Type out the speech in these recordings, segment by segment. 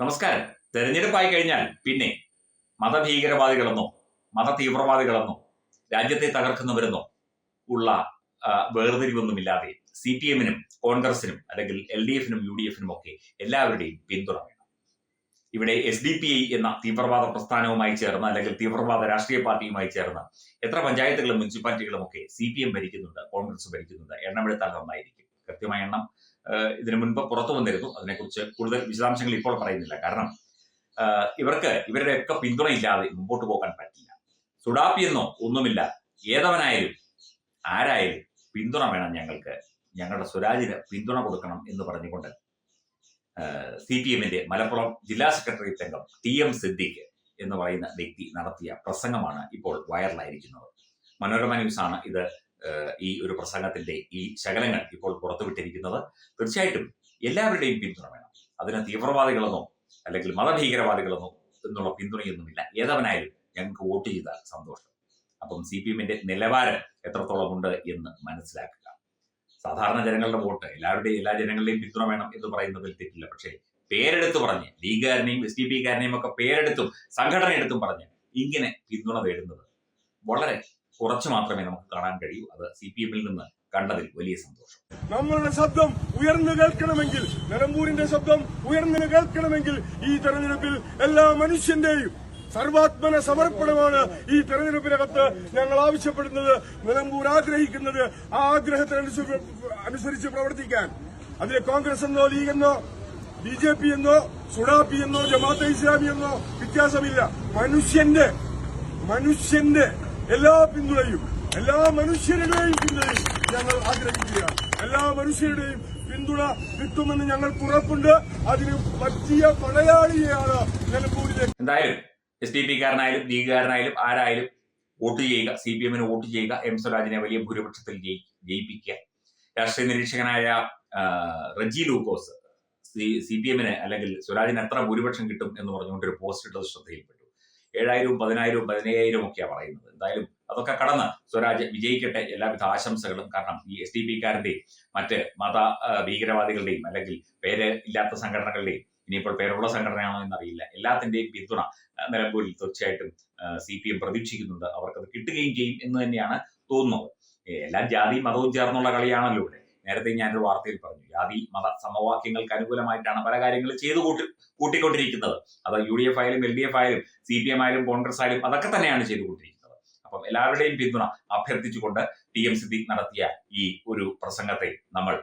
നമസ്കാരം. തെരഞ്ഞെടുപ്പായി കഴിഞ്ഞാൽ പിന്നെ മതഭീകരവാദികളെന്നോ മത തീവ്രവാദികളെന്നോ രാജ്യത്തെ തകർക്കുന്നവരെന്നോ ഉള്ള വേർതിരിവൊന്നുമില്ലാതെ സി പി എമ്മിനും കോൺഗ്രസിനും അല്ലെങ്കിൽ എൽ ഡി എഫിനും യു ഡി എഫിനും ഒക്കെ എല്ലാവരുടെയും പിന്തുണ വേണം ഇവിടെ എസ് ഡി പി ഐ എന്ന തീവ്രവാദ പ്രസ്ഥാനവുമായി ചേർന്ന് അല്ലെങ്കിൽ തീവ്രവാദ രാഷ്ട്രീയ പാർട്ടിയുമായി ചേർന്ന് എത്ര പഞ്ചായത്തുകളും മുനിസിപ്പാലിറ്റികളും ഒക്കെ സി പി എം ഭരിക്കുന്നുണ്ട് കോൺഗ്രസ് ഭരിക്കുന്നുണ്ട് എണ്ണമെടുത്താൽ നന്നായിരിക്കും. കൃത്യമായ എണ്ണം ഇതിനു മുൻപ് പുറത്തു വന്നിരുന്നു. അതിനെക്കുറിച്ച് കൂടുതൽ വിശദാംശങ്ങൾ ഇപ്പോൾ പറയുന്നില്ല. കാരണം ഇവർക്ക് ഇവരുടെയൊക്കെ പിന്തുണ ഇല്ലാതെ മുമ്പോട്ട് പോകാൻ പറ്റില്ല. സുഡാപ്പിയെന്നോ ഒന്നുമില്ല. ഏതവനായാലും ആരായാലും പിന്തുണ വേണം ഞങ്ങൾക്ക്. ഞങ്ങളുടെ സ്വരാജിന് പിന്തുണ കൊടുക്കണം എന്ന് പറഞ്ഞുകൊണ്ട് സി പി എമ്മിന്റെ മലപ്പുറം ജില്ലാ സെക്രട്ടറി അംഗം ടി എം സിദ്ദിഖ് എന്ന് പറയുന്ന വ്യക്തി നടത്തിയ പ്രസംഗമാണ് ഇപ്പോൾ വൈറലായിരിക്കുന്നത്. മനോരമ ന്യൂസ് ആണ് ഇത് ഈ ഒരു പ്രസംഗത്തിന്റെ ഈ ശകലങ്ങൾ ഇപ്പോൾ പുറത്തുവിട്ടിരിക്കുന്നത് തീർച്ചയായിട്ടും എല്ലാവരുടെയും പിന്തുണ വേണം. അതിന് തീവ്രവാദികളെന്നോ അല്ലെങ്കിൽ മതഭീകരവാദികളെന്നോ എന്നുള്ള പിന്തുണയൊന്നുമില്ല. ഏതവനായാലും ഞങ്ങൾക്ക് വോട്ട് ചെയ്ത സന്തോഷം. അപ്പം സി പി എമ്മിന്റെ നിലവാരം എത്രത്തോളം ഉണ്ട് എന്ന് മനസ്സിലാക്കുക. സാധാരണ ജനങ്ങളുടെ വോട്ട് എല്ലാവരുടെയും എല്ലാ ജനങ്ങളുടെയും പിന്തുണ വേണം എന്ന് പറയുന്നതിൽ തെറ്റില്ല. പക്ഷേ പേരെടുത്ത് പറഞ്ഞ് ലീഗുകാരനെയും എസ് ഡി പിക്കാരനെയും ഒക്കെ പേരെടുത്തും സംഘടന എടുത്തും പറഞ്ഞ് ഇങ്ങനെ പിന്തുണ തേടുന്നത് വളരെ കുറച്ച് മാത്രമേ നമുക്ക് കാണാൻ കഴിയൂ. അത് സി പി എമ്മിൽ നിന്ന് കണ്ടതിൽ വലിയ സന്തോഷം. നമ്മളുടെ ശബ്ദം ഉയർന്നു കേൾക്കണമെങ്കിൽ നിലമ്പൂരിന്റെ ശബ്ദം ഉയർന്നു കേൾക്കണമെങ്കിൽ ഈ തെരഞ്ഞെടുപ്പിൽ എല്ലാ മനുഷ്യന്റെയും സർവാത്മന സമർപ്പണമാണ് ഈ തെരഞ്ഞെടുപ്പിനകത്ത് ഞങ്ങൾ ആവശ്യപ്പെടുന്നത് നിലമ്പൂർ ആഗ്രഹിക്കുന്നത് ആ ആഗ്രഹത്തിനനുസരിച്ച് അനുസരിച്ച് പ്രവർത്തിക്കാൻ. അതിലെ കോൺഗ്രസ് എന്നോ ലീഗ് എന്നോ ബി ജെ പി എന്നോ സുഡാപ്പി എന്നോ ജമാഅത്തെ ഇസ്ലാമി എന്നോ വ്യത്യാസമില്ല. മനുഷ്യന്റെ മനുഷ്യന്റെ എല്ലാ പിന്തുണയും എല്ലാ മനുഷ്യരുടെയും പിന്തുണയും ഞങ്ങൾ ആഗ്രഹിക്കുകയാണ്. എല്ലാ മനുഷ്യരുടെയും പിന്തുണ കിട്ടുമെന്ന് ഞങ്ങൾക്ക് ഉറപ്പുണ്ട്. അതിന് പറ്റിയ പടയാളിയെയാണ് നിലമ്പൂരിലെ എന്തായാലും എസ് ഡി പി കാരനായാലും ലീഗുകാരനായാലും ആരായാലും വോട്ട് ചെയ്യുക സി പി എമ്മിന് വോട്ട് ചെയ്യുക എം സ്വരാജിനെ വലിയ ഭൂരിപക്ഷത്തിൽ ജയിപ്പിക്കുക. രാഷ്ട്രീയ നിരീക്ഷകനായ റജി ലൂക്കോസ് സി പി എമ്മിന് അല്ലെങ്കിൽ സ്വരാജിന് എത്ര ഭൂരിപക്ഷം കിട്ടും എന്ന് പറഞ്ഞുകൊണ്ട് ഒരു പോസ്റ്റ് ഇട്ടത് ശ്രദ്ധയിൽപ്പെട്ടു. ഏഴായിരവും പതിനായിരവും പതിനയ്യായിരവും ഒക്കെയാണ് പറയുന്നത്. എന്തായാലും അതൊക്കെ കടന്ന് സ്വരാജ് വിജയിക്കട്ടെ എല്ലാവിധ ആശംസകളും. കാരണം ഈ എസ് ഡി പി കാരന്റെയും മറ്റ് മത ഭീകരവാദികളുടെയും അല്ലെങ്കിൽ പേര് ഇല്ലാത്ത സംഘടനകളുടെയും ഇനിയിപ്പോൾ പേരുള്ള സംഘടനയാണോ എന്നറിയില്ല. എല്ലാത്തിന്റെയും പിന്തുണ നിലമ്പൂരിൽ തീർച്ചയായിട്ടും സി പി എം പ്രതീക്ഷിക്കുന്നുണ്ട്. അവർക്കത് കിട്ടുകയും ചെയ്യും എന്ന് തന്നെയാണ് തോന്നുന്നത്. എല്ലാം ജാതിയും മതവും ചേർന്നുള്ള കളിയാണല്ലോ ഇവിടെ. നേരത്തെ ഞാനൊരു വാർത്തയിൽ പറഞ്ഞു. ജാതി മത സമവാക്യങ്ങൾക്ക് അനുകൂലമായിട്ടാണ് പല കാര്യങ്ങളും ചെയ്തു കൂട്ടി കൂട്ടിക്കൊണ്ടിരിക്കുന്നത്. അത് യു ഡി എഫ് ആയാലും എൽ ഡി എഫ് ആയാലും സി പി എം ആയാലും കോൺഗ്രസ് ആയാലും അതൊക്കെ തന്നെയാണ് ചെയ്തുകൊണ്ടിരിക്കുന്നത് അപ്പം എല്ലാവരുടെയും പിന്തുണ അഭ്യർത്ഥിച്ചുകൊണ്ട് ടി എം സിദ്ദീഖ് നടത്തിയ ഈ ഒരു പ്രസംഗത്തെ നമ്മൾ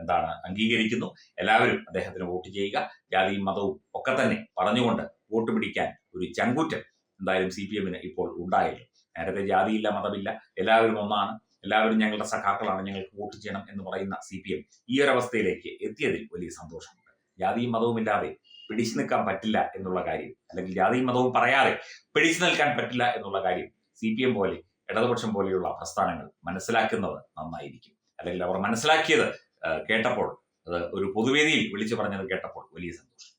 എന്താണ് അംഗീകരിക്കുന്നു. എല്ലാവരും അദ്ദേഹത്തിന് വോട്ട് ചെയ്യുക. ജാതിയും മതവും ഒക്കെ തന്നെ പറഞ്ഞുകൊണ്ട് വോട്ട് പിടിക്കാൻ ഒരു ചങ്കൂറ്റം എന്തായാലും സി പി എമ്മിന് ഇപ്പോൾ ഉണ്ടായില്ല. നേരത്തെ ജാതിയില്ല മതമില്ല. എല്ലാവരും ഒന്നാണ്. എല്ലാവരും ഞങ്ങളുടെ സഖാക്കളാണ് ഞങ്ങൾക്ക് വോട്ട് ചെയ്യണം എന്ന് പറയുന്ന സി പി എം ഈ ഒരു അവസ്ഥയിലേക്ക് എത്തിയതിൽ വലിയ സന്തോഷമുണ്ട്. ജാതിയും മതവും ഇല്ലാതെ പിടിച്ചു നിൽക്കാൻ പറ്റില്ല എന്നുള്ള കാര്യം അല്ലെങ്കിൽ ജാതിയും മതവും പറയാതെ പിടിച്ചു നിൽക്കാൻ പറ്റില്ല എന്നുള്ള കാര്യം സി പി എം പോലെ ഇടതുപക്ഷം പോലെയുള്ള പ്രസ്ഥാനങ്ങൾ മനസ്സിലാക്കുന്നത് നന്നായിരിക്കും. അല്ലെങ്കിൽ അവർ മനസ്സിലാക്കിയത് കേട്ടപ്പോൾ അത് ഒരു പൊതുവേദിയിൽ വിളിച്ചു പറഞ്ഞത് കേട്ടപ്പോൾ വലിയ സന്തോഷം.